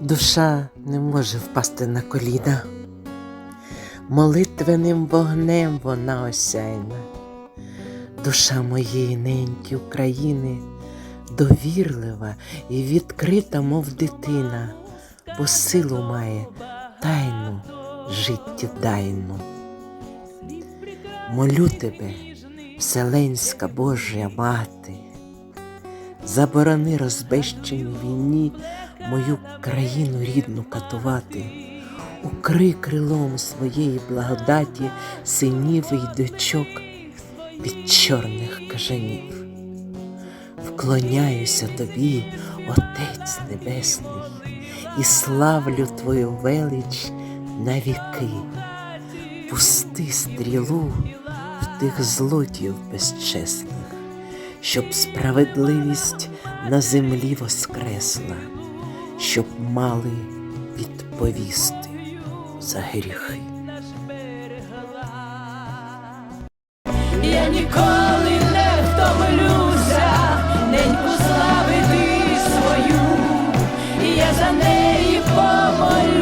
Душа не може впасти на коліна. Молитвеним вогнем вона осяйна. Душа моєї неньки України довірлива і відкрита, мов дитина, бо силу має тайну життєдайну. Молю тебе, Вселенська Божа Мати, заборони розбещеній війні мою країну рідну катувати, укри крилом своєї благодаті синів і дочок від чорних кажанів. Вклоняюся тобі, Отець Небесний, і славлю Твою велич на віки. Пусти стрілу в тих злодіїв безчесних, щоб справедливість на землі воскресла, щоб мали відповісти за гріхи. Я ніколи не втомлюся, неньку славити свою, і я за неї помолю.